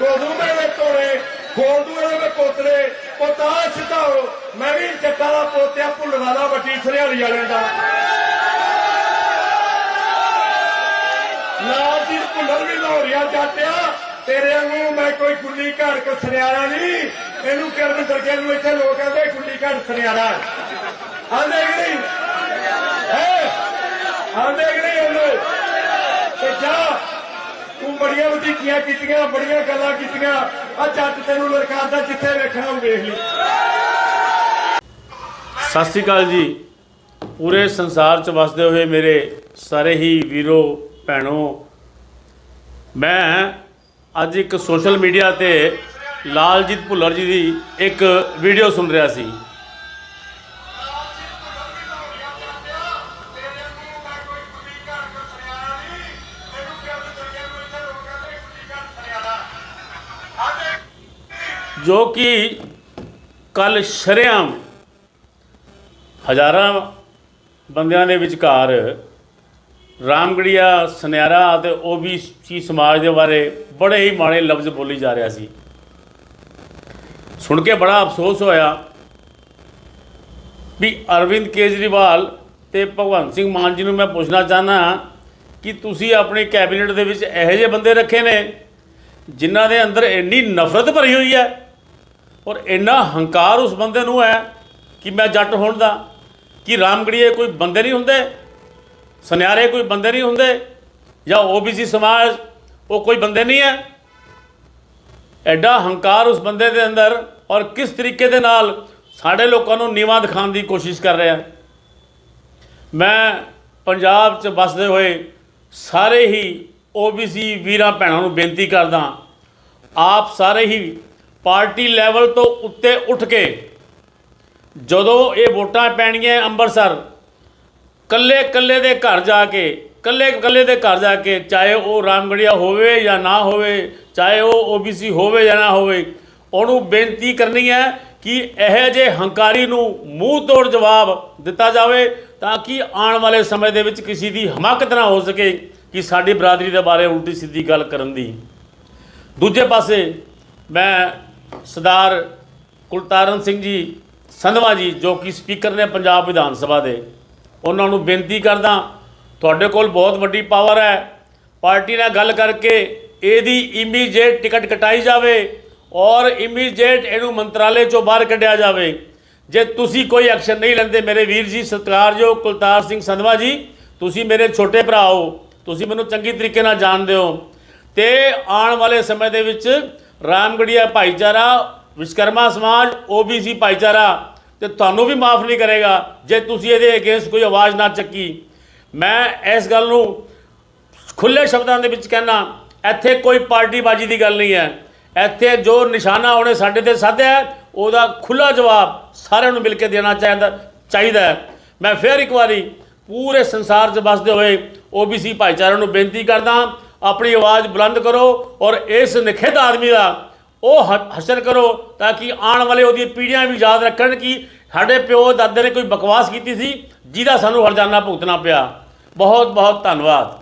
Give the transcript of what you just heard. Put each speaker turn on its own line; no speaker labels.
ਕੋਦੂ ਮੇਰੇ ਤੋੜੇ ਖੋਲਦੂ ਇਹਦੇ ਵਿੱਚ ਪਤਾ ਸਿਧਾਓ ਮੈਂ ਵੀ ਜੱਟਾਂ ਦਾ ਪੋਤਿਆ, ਭੁੱਲਣਾ ਦਾ ਵੱਡੀ ਸਰਿਆਲੀ ਵਾਲਿਆਂ ਦਾ। ਨਾਲ ਦੀ ਭੁੱਲਰ ਵੀ ਲਾਹੌਰੀਆ ਜਾਟਿਆ ਤੇਰੇ ਵਾਂਗੂ ਮੈਂ ਕੋਈ ਗੁੱਲੀ ਘੜ ਕੇ ਸੁਨਿਆਰਾ ਨਹੀਂ। ਇਹਨੂੰ ਕਰਨ ਦਰਗੇ ਨੂੰ ਇੱਥੇ ਲੋਕ ਕਹਿੰਦੇ ਗੁੱਲੀ ਘੜ ਸਰਿਆਣਾ ਆਂਦੇ ਕਿ ਨਹੀਂ? ਹੈ? ਆਂਦੇ ਕਿ ਨਹੀਂ ਉਹਨੂੰ? ਤੇ ਜਾ। ਬੜੀਆਂ ਵਧੀਕੀਆਂ ਕੀਤੀਆਂ, ਬੜੀਆਂ ਗੱਲਾਂ ਕੀਤੀਆਂ। ਆ ਜੱਟ ਤੈਨੂੰ ਲੜਕਾਰਦਾ ਜਿੱਥੇ ਵੇਖਣਾ ਉਹ ਵੇਖ ਲਈ।
ਸਤਿ ਸ੍ਰੀ ਅਕਾਲ ਜੀ। ਪੂਰੇ ਸੰਸਾਰ 'ਚ ਵਸਦੇ ਹੋਏ ਮੇਰੇ ਸਾਰੇ ਹੀ ਵੀਰੋ, ਭੈਣੋ, ਮੈਂ ਅੱਜ ਇੱਕ ਸੋਸ਼ਲ ਮੀਡੀਆ ਤੇ ਲਾਲਜੀਤ ਭੁੱਲਰ ਜੀ ਦੀ ਇੱਕ ਵੀਡੀਓ ਸੁਣ ਰਿਹਾ ਸੀ। ਜੋ ਕਿ ਕੱਲ ਸ਼ਰੇਆਮ ਹਜ਼ਾਰਾਂ ਬੰਦਿਆਂ ਦੇ ਵਿਚਕਾਰ ਰਾਮਗੜੀਆ ਸੁਨਿਆਰਾ ਅਤੇ ਓਬੀਸੀ ਸਮਾਜ ਦੇ ਬਾਰੇ ਬੜੇ ਹੀ ਮਾੜੇ ਲਫ਼ਜ਼ ਬੋਲੀ ਜਾ ਰਿਹਾ ਸੀ। ਸੁਣ ਕੇ ਬੜਾ ਅਫਸੋਸ ਹੋਇਆ ਵੀ ਅਰਵਿੰਦ ਕੇਜਰੀਵਾਲ ਤੇ ਭਗਵੰਤ ਸਿੰਘ ਮਾਨ ਜੀ ਨੂੰ ਮੈਂ ਪੁੱਛਣਾ ਚਾਹਨਾ ਕਿ ਤੁਸੀਂ ਆਪਣੀ ਕੈਬਨਿਟ ਦੇ ਵਿੱਚ ਇਹੋ ਜਿਹੇ ਬੰਦੇ ਰੱਖੇ ਨੇ ਜਿਨ੍ਹਾਂ ਦੇ ਅੰਦਰ ਇੰਨੀ ਨਫ਼ਰਤ ਭਰੀ ਹੋਈ ਹੈ? ਔਰ ਇੰਨਾ ਹੰਕਾਰ ਉਸ ਬੰਦੇ ਨੂੰ ਹੈ ਕਿ ਮੈਂ ਜੱਟ ਹੋਣ ਦਾ, ਕਿ ਰਾਮਗੜੀਏ ਕੋਈ ਬੰਦੇ ਨਹੀਂ ਹੁੰਦੇ, ਸੁਨਿਆਰੇ ਕੋਈ ਬੰਦੇ ਨਹੀਂ ਹੁੰਦੇ, ਜਾਂ ਓਬੀਸੀ ਸਮਾਜ, ਉਹ ਕੋਈ ਬੰਦੇ ਨਹੀਂ ਹੈ। ਐਡਾ ਹੰਕਾਰ ਉਸ ਬੰਦੇ ਦੇ ਅੰਦਰ ਔਰ ਕਿਸ ਤਰੀਕੇ ਦੇ ਨਾਲ ਸਾਡੇ ਲੋਕਾਂ ਨੂੰ ਨੀਵਾਂ ਦਿਖਾਉਣ ਦੀ ਕੋਸ਼ਿਸ਼ ਕਰ ਰਿਹਾ। ਮੈਂ ਪੰਜਾਬ 'ਚ ਵੱਸਦੇ ਹੋਏ ਸਾਰੇ ਹੀ ਓਬੀਸੀ ਵੀਰਾਂ ਭੈਣਾਂ ਨੂੰ ਬੇਨਤੀ ਕਰਦਾ ਆਪ ਸਾਰੇ ਹੀ ਪਾਰਟੀ ਲੈਵਲ ਤੋਂ ਉੱਤੇ ਉੱਠ ਕੇ ਜਦੋਂ ਇਹ ਵੋਟਾਂ ਪੈਣੀਆਂ ਅੰਮ੍ਰਿਤਸਰ ਕੱਲੇ ਕੱਲੇ ਦੇ ਘਰ ਜਾ ਕੇ, ਕੱਲੇ ਕੱਲੇ ਦੇ ਘਰ ਜਾ ਕੇ ਚਾਹੇ ਉਹ ਰਾਮਗੜੀਆ ਹੋਵੇ ਜਾਂ ਨਾ ਹੋਵੇ, ਚਾਹੇ ਉਹ ਓਬੀਸੀ ਹੋਵੇ ਜਾਂ ਨਾ ਹੋਵੇ, ਉਹਨੂੰ ਬੇਨਤੀ ਕਰਨੀ ਹੈ ਕਿ ਇਹੋ ਜੇ ਹੰਕਾਰੀ ਨੂੰ ਮੂੰਹ ਤੋੜ ਜਵਾਬ ਦਿੱਤਾ ਜਾਵੇ ਤਾਂ ਕਿ ਆਉਣ ਵਾਲੇ ਸਮੇਂ ਦੇ ਵਿੱਚ ਕਿਸੇ ਦੀ ਹਮਾਕਤ ਨਾ ਹੋ ਸਕੇ ਕਿ ਸਾਡੀ ਬਰਾਦਰੀ ਦੇ ਬਾਰੇ ਉਲਟੀ ਸਿੱਧੀ ਗੱਲ ਕਰਨ ਦੀ। ਦੂਜੇ ਪਾਸੇ ਮੈਂ ਸਰਦਾਰ ਕੁਲਤਾਰਨ ਸਿੰਘ ਜੀ ਸੰਧਵਾ ਜੀ, ਜੋ ਕਿ ਸਪੀਕਰ ਨੇ ਪੰਜਾਬ ਵਿਧਾਨ ਸਭਾ ਦੇ, ਉਹਨਾਂ ਨੂੰ ਬੇਨਤੀ ਕਰਦਾ, ਤੁਹਾਡੇ ਕੋਲ ਬਹੁਤ ਵੱਡੀ ਪਾਵਰ ਹੈ। ਪਾਰਟੀ ਨਾਲ ਗੱਲ ਕਰਕੇ ਇਹਦੀ ਇਮੀਡੀਏਟ ਟਿਕਟ ਕਟਾਈ ਜਾਵੇ ਔਰ ਇਮੀਡੀਏਟ ਇਹਨੂੰ ਮੰਤਰਾਲੇ ਚੋਂ ਬਾਹਰ ਕੱਢਿਆ ਜਾਵੇ। ਜੇ ਤੁਸੀਂ ਕੋਈ ਐਕਸ਼ਨ ਨਹੀਂ ਲੈਂਦੇ ਮੇਰੇ ਵੀਰ ਜੀ, ਸਤਿਕਾਰਯੋਗ ਕੁਲਤਾਰ ਸਿੰਘ ਸੰਧਵਾ ਜੀ, ਤੁਸੀਂ ਮੇਰੇ ਛੋਟੇ ਭਰਾ ਹੋ, ਤੁਸੀਂ ਮੈਨੂੰ ਚੰਗੀ ਤਰੀਕੇ ਨਾਲ ਜਾਣਦੇ ਹੋ। ਤੇ ਆਉਣ ਵਾਲੇ ਸਮੇਂ ਦੇ ਵਿੱਚ ਰਾਮਗੜੀਆ ਭਾਈਚਾਰਾ ਵਿਸ਼ਕਰਮਾ ਸਮਾਜ ਓਬੀਸੀ ਭਾਈਚਾਰਾ, ਤੇ ਤੁਹਾਨੂੰ ਵੀ ਮਾਫ ਨਹੀਂ ਕਰੇਗਾ ਜੇ ਤੁਸੀਂ ਇਹਦੇ ਅਗੇਂਸਟ ਕੋਈ ਆਵਾਜ਼ ਨਾ ਚੱਕੀ। ਮੈਂ ਇਸ ਗੱਲ ਨੂੰ ਖੁੱਲੇ ਸ਼ਬਦਾਂ ਦੇ ਵਿੱਚ ਕਹਿਣਾ ਇੱਥੇ ਕੋਈ ਪਾਰਟੀ ਬਾਜੀ ਦੀ ਗੱਲ ਨਹੀਂ ਹੈ। ਇੱਥੇ ਜੋ ਨਿਸ਼ਾਨਾ ਉਹਨੇ ਸਾਡੇ ਤੇ ਸਾਧਿਆ ਉਹਦਾ ਖੁੱਲਾ ਜਵਾਬ ਸਾਰਿਆਂ ਨੂੰ ਮਿਲ ਕੇ ਦੇਣਾ ਚਾਹੀਦਾ ਚਾਹੀਦਾ ਹੈ। ਮੈਂ ਫੇਰ ਇੱਕ ਵਾਰੀ ਪੂਰੇ ਸੰਸਾਰ 'ਚ ਵੱਸਦੇ ਹੋਏ ਓਬੀਸੀ ਭਾਈਚਾਰੇ ਨੂੰ ਬੇਨਤੀ ਕਰਦਾ ਆਪਣੀ ਆਵਾਜ਼ ਬੁਲੰਦ ਕਰੋ ਔਰ ਇਸ ਨਿਖੇਧ ਆਦਮੀ ਦਾ ਉਹ ਹ- ਹਸ਼ਰ ਕਰੋ ਤਾਂ ਕਿ ਆਉਣ ਵਾਲੇ ਉਹਦੀਆਂ ਪੀੜ੍ਹੀਆਂ ਵੀ ਯਾਦ ਰੱਖਣ ਕਿ ਸਾਡੇ ਪਿਓ ਦਾਦੇ ਨੇ ਕੋਈ ਬਕਵਾਸ ਕੀਤੀ ਸੀ ਜਿਹਦਾ ਸਾਨੂੰ ਹਰਜਾਨਾ ਭੁਗਤਣਾ ਪਿਆ। ਬਹੁਤ ਬਹੁਤ ਧੰਨਵਾਦ।